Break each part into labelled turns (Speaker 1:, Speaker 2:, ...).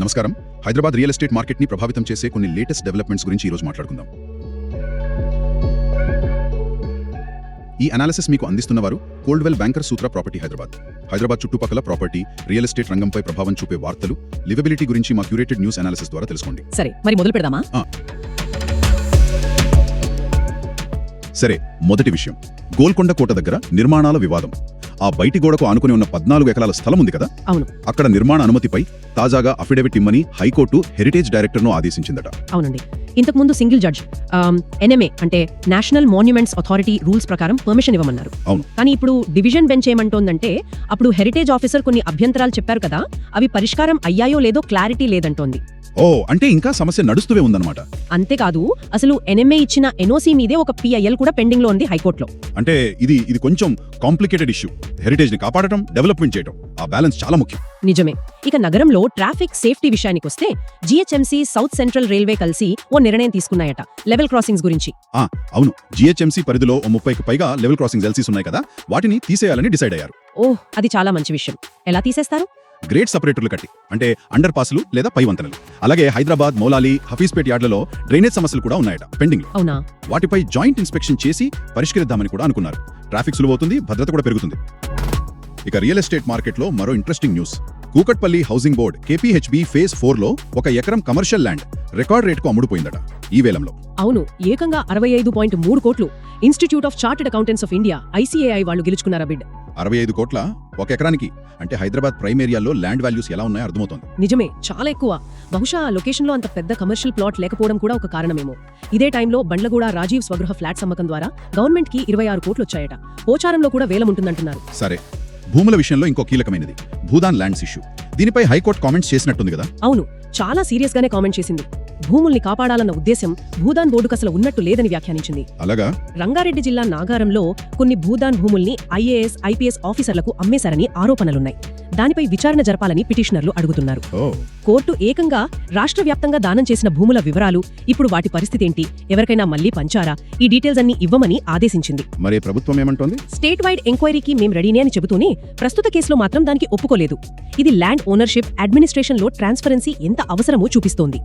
Speaker 1: నమస్కారం. Hyderabad real estate మార్కెట్ని ప్రభావితం చేసే కొన్ని లేటెస్ట్ డెవలప్మెంట్స్ గురించి ఈ రోజు మాట్లాడుకుందాం. ఈ అనాలిసిస్ మీకు అందిస్తున్నవారు Coldwell Banker Sutra property Hyderabad. Hyderabad చుట్టుపక్కల ప్రాపర్టీ రియల్ ఎస్టేట్ రంగంపై ప్రభావం చూపే వార్తలు లివబిలిటీ గురించి మా క్యూరేటెడ్ న్యూస్ అనాలిసిస్ ద్వారా తెలుసుకోండి.
Speaker 2: సరే మరి మొదలు పెడదామా?
Speaker 1: సరే మొదటి విషయం. గోల్కొండ కోట దగ్గర నిర్మాణాల వివాదం. ఆ బయటి గోడకు ఆనుకుని ఉన్న పద్నాలుగు ఎకరాల స్థలం ఉంది కదా?
Speaker 2: అవును.
Speaker 1: అక్కడ నిర్మాణ అనుమతిపై తాజాగా అఫిడవిట్ ఇమ్మని హైకోర్టు హెరిటేజ్ డైరెక్టర్ను ఆదేశించిందట.
Speaker 2: అవునండి. ఇంతకుముందు సింగిల్ జడ్జ్ ఎన్ఎంఏ అంటే నేషనల్ మాన్యుమెంట్స్ అథారిటీ రూల్స్ ప్రకారం పర్మిషన్ ఇవ్వమన్నారు.
Speaker 1: అవును.
Speaker 2: కానీ ఇప్పుడు డివిజన్ బెంచ్ ఏమంటోందంటే అప్పుడు హెరిటేజ్ ఆఫీసర్ కొన్ని అభ్యంతరాలు చెప్పారు కదా అవి పరిష్కారం అయ్యాయో లేదో క్లారిటీ లేదంటోంది.
Speaker 1: ఓ అంటే ఇంకా సమస్య నడుస్తూనే ఉందన్నమాట.
Speaker 2: అంతేకాదు అసలు ఎన్ఎంఏ ఇచ్చిన ఎన్ఓసీ మీదే ఒక పిఐఎల్ కూడా పెండింగ్లో ఉంది హైకోర్టులో.
Speaker 1: అంటే ఇది ఇది కొంచెం కాంప్లికేటెడ్ ఇష్యూ. హెరిటేజ్ని కాపాడటం డెవలప్మెంట్ చేయటం. ఆ బ్యాలెన్స్ చాలా ముఖ్యం.
Speaker 2: నిజమే. ఇక నగరంలో ట్రాఫిక్ సేఫ్టీ విషయానికి వస్తే జిహెచ్ఎంసీ సౌత్ సెంట్రల్ రైల్వే కలిసి ఓ నిర్ణయం తీసుకున్నాయట లెవెల్ క్రాసింగ్స్ గురించి.
Speaker 1: ఆ అవును. జిహెచ్ఎంసీ పరిధిలో ఓ ముప్పైకి పైగా లెవెల్ క్రాసింగ్ ఎల్సీస్ ఉన్నాయి కదా వాటిని తీసేయాలని డిసైడ్ అయ్యారు.
Speaker 2: ఓహ్ అది చాలా మంచి విషయం. ఎలా తీసేస్తారు?
Speaker 1: గ్రేట్ సపరేటర్లు కట్టి అంటే అండర్ పాస్లు లేదా పై వంతెనలు. అలాగే హైదరాబాద్ మౌలాలి హఫీస్పేట్ యార్డ్లలో డ్రైనేజ్ సమస్యలు కూడా ఉన్నాయట పెండింగ్
Speaker 2: అవునా?
Speaker 1: వాటిపై జాయింట్ ఇన్స్పెక్షన్ చేసి పరిష్కరిద్దామని కూడా అనుకున్నారు. ట్రాఫిక్ సులువవుతుంది భద్రత కూడా పెరుగుతుంది. ఇక రియల్ ఎస్టేట్ మార్కెట్లో మరో interesting news. Kukatpally housing board KPHB phase ఫోర్లో ఒక ఎకరం కమర్షియల్ ల్యాండ్ రికార్డ్ రేటుకు అమ్ముడుపోయిందట ఈ వేలంలో.
Speaker 2: అవును ఏకంగా అరవై ఐదు పాయింట్ మూడు కోట్లు Institute of Chartered Accountants of India ICAI వాళ్ళు గెలుచుకున్నారా బిడ్?
Speaker 1: అరవై ఐదు కోట్ల ఒక ఎకరానికి అంటే హైదరాబాద్ ప్రైమ్ ఏరియాలో ల్యాండ్ వాల్యూస్ ఎలా ఉన్నాయో అర్థమవుతోంది.
Speaker 2: నిజమే చాలా ఎక్కువ. బహుశా ఆ లొకేషన్లో అంత పెద్ద కమర్షియల్ ప్లాట్ లేకపోవడం కూడా ఒక కారణమేమో. ఇదే టైంలో బండ్లగూడ రాజీవ్ స్వగృహ ఫ్లాట్స్ అమ్మకం ద్వారా గవర్నమెంట్కి ఇరవై ఆరు కోట్లు వచ్చాయట. పోచారంలో కూడా వేలం ఉంటుందంటున్నారు.
Speaker 1: సరే భూముల విషయంలో ఇంకో కీలకమైనది. Bhoodan lands issue. దీనిపై హైకోర్టు కామెంట్స్ చేసినట్టుంది కదా?
Speaker 2: అవును. చాలా సీరియస్ గానే కామెంట్ చేసింది. భూముల్ని కాపాడాలన్న ఉద్దేశం భూదాన్ బోర్డుకు అసలు ఉన్నట్టు లేదని వ్యాఖ్యానించింది.
Speaker 1: అలాగా?
Speaker 2: రంగారెడ్డి జిల్లా నాగారంలో కొన్ని భూదాన్ భూముల్ని ఐఏఎస్ ఐపీఎస్ ఆఫీసర్లకు అమ్మేశారని ఆరోపణలున్నాయి. దానిపై విచారణ జరపాలని పిటిషనర్లు అడుగుతున్నారు. కోర్టు ఏకంగా రాష్ట్ర వ్యాప్తంగా దానం చేసిన భూముల వివరాలు ఇప్పుడు వాటి పరిస్థితి ఏంటి ఎవరికైనా మళ్ళీ పంచారా ఈ డీటెయిల్స్ అన్ని ఇవ్వమని ఆదేశించింది.
Speaker 1: మరి ప్రభుత్వం ఏమంటోంది?
Speaker 2: స్టేట్ వైడ్ ఎంక్వైరీకి మేం రెడీనే అని చెబుతూనే ప్రస్తుత కేసులో మాత్రం దానికి ఒప్పుకోలేదు. ఇది ల్యాండ్ ఓనర్షిప్ అడ్మినిస్ట్రేషన్లో ట్రాన్స్పరెన్సీ ఎంత అవసరమో చూపిస్తోంది.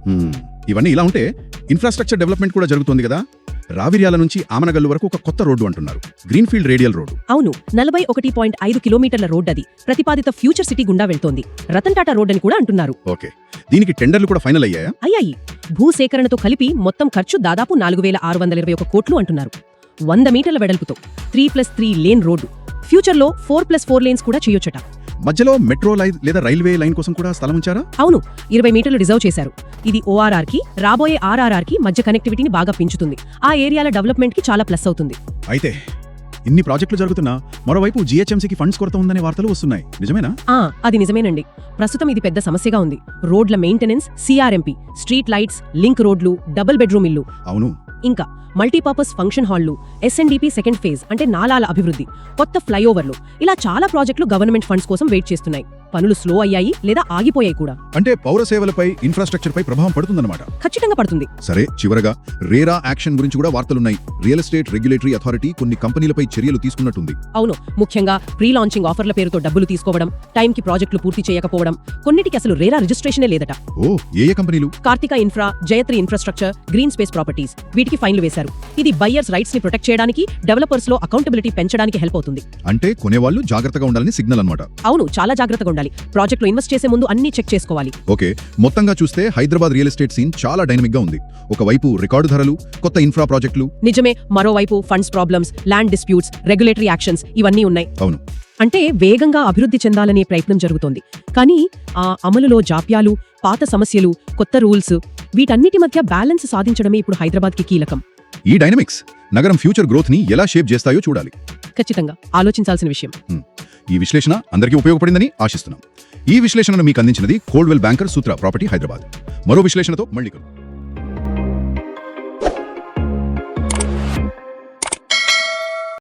Speaker 1: ఇవన్నీ ఇలా ఉంటే ఇన్ఫ్రాస్ట్రక్చర్ డెవలప్మెంట్ కూడా జరుగుతోంది కదా? రావిర్యాల నుంచి ఆమనగల్లు వరకు ఒక కొత్త రోడ్డు అంటున్నారు. Greenfield radial road.
Speaker 2: అవును నలభై ఒకటి పాయింట్ ఐదు కిలోమీటర్ల రోడ్ అది ప్రతిపాదిత ఫ్యూచర్ సిటీ గుండా వెళ్తోంది. రతన్ టాటా రోడ్ అని కూడా అంటున్నారు.
Speaker 1: ఓకే. దీనికి టెండర్లు కూడా ఫైనల్ అయ్యాయా?
Speaker 2: అయ్యాయి. భూసేకరణతో కలిపి మొత్తం ఖర్చు దాదాపు నాలుగు వేల ఆరు వందల ఇరవై ఒక కోట్లు అంటున్నారు. వంద మీటర్ల వెడల్పుతో three plus three lane road. ఫ్యూచర్లో ఫోర్ ప్లస్ ఫోర్ లేన్స్ కూడా చేయొచ్చట.
Speaker 1: మధ్యలో మెట్రో లైన్ లేదా రైల్వే లైన్ కోసం కూడా స్థలం ఉంచారా?
Speaker 2: అవును. ఇరవై మీటర్లు రిజర్వ్ చేశారు. ఇది ఓఆర్ఆర్కి రాబోయే ఆర్ఆర్ఆర్కి మధ్య కనెక్టివిటీని బాగా పెంచుతుంది. ఆ ఏరియాల డెవలప్మెంట్కి చాలా ప్లస్ అవుతుంది.
Speaker 1: అయితే ఇన్ని ప్రాజెక్టులు జరుగుతున్నా మరోవైపు జీహెచ్ఎంసీకి ఫండ్స్ కొరత ఉందనే వార్తలు వస్తున్నాయి. నిజమేనా?
Speaker 2: ఆ అది నిజమేనండి. ప్రస్తుతం ఇది పెద్ద సమస్యగా ఉంది. రోడ్ల maintenance CRMP street lights link రోడ్లు డబుల్ బెడ్రూమ్ ఇల్లు.
Speaker 1: అవును.
Speaker 2: ఇంకా మల్టీపర్పస్ ఫంక్షన్ హాళ్ళు ఎస్ఎన్డిపి సెకండ్ ఫేజ్ అంటే నాలాల అభివృద్ధి కొత్త ఫ్లైఓవర్లు ఇలా చాలా ప్రాజెక్టులు గవర్నమెంట్ ఫండ్స్ కోసం వెయిట్ చేస్తున్నాయి. పనులు స్లో అయ్యాయి లేదా ఆగిపోయాయి కూడా.
Speaker 1: అంటే పౌర సేవలపై ఇన్ఫ్రాస్ట్రక్చర్ పై ప్రభావం పడుతుందన్నమాట.
Speaker 2: ఖచ్చితంగా పడుతుంది.
Speaker 1: సరే చివరగా రేరా యాక్షన్ గురించి కూడా వార్తలున్నాయి. రియల్ ఎస్టేట్ రెగ్యులేటరీ అథారిటీ కొన్ని కంపెనీలపై చర్యలు తీసుకున్నట్టుంది.
Speaker 2: అవును ముఖ్యంగా ప్రీ లాంచింగ్ ఆఫర్ల పేరుతో డబ్బులు తీసుకోవడం టైంకి ప్రాజెక్టులు పూర్తి చేయకపోవడం కొన్నిటికి అసలు రేరా రిజిస్ట్రేషనే లేదట.
Speaker 1: ఓ ఏ కంపెనీలు?
Speaker 2: Karthika infra Jayatri infrastructure green space properties వీటికి ఫైన్లు వేశారు. ఇది బయ్యర్స్ రైట్స్ని ప్రొటెక్ట్ చేయడానికి డెవలపర్స్లో అకౌంటబిలిటీ పెంచడానికి హెల్ప్ అవుతుంది.
Speaker 1: అంటే కొనేవాళ్ళు జాగ్రత్తగా ఉండాలని సిగ్నల్ అన్నమాట.
Speaker 2: అవును చాలా జాగ్రత్తగా ఉండాలి. ప్రాజెక్టులో ఇన్వెస్ట్ చేసే ముందు అన్ని చెక్ చేసుకోవాలి.
Speaker 1: ఓకే మొత్తంగా చూస్తే హైదరాబాద్ రియల్ ఎస్టేట్ సీన్ చాలా డైనమిక్గా ఉంది. ఒకవైపు రికార్డు ధరలు కొత్త ఇన్ఫ్రా ప్రాజెక్టులు.
Speaker 2: నిజమే మరోవైపు funds problems land disputes regulatory actions ఇవన్నీ ఉన్నాయి.
Speaker 1: అవును.
Speaker 2: అంటే వేగంగా అభివృద్ధి చెందాలనే ప్రయత్నం జరుగుతోంది. కానీ ఆ అమలులో జాప్యాలు పాత సమస్యలు కొత్త రూల్స్ వీటన్నిటి మధ్య బ్యాలెన్స్ సాధించడమే ఇప్పుడు హైదరాబాద్కి కీలకం.
Speaker 1: ఈ డైనమిక్స్ నగరం ఫ్యూచర్ గ్రోత్ని ఎలా షేప్ చేస్తాయో చూడాలి.
Speaker 2: ఖచ్చితంగా. ఆలోచించాల్సిన విషయం.
Speaker 1: ఈ విశ్లేషణ అందరికీ ఉపయోగపడిందని ఆశిస్తున్నాం. ఈ విశ్లేషణను మీకు అందించినది Coldwell Banker Sutra property Hyderabad. మరో విశ్లేషణతో మళ్ళీ కలుద్దాం.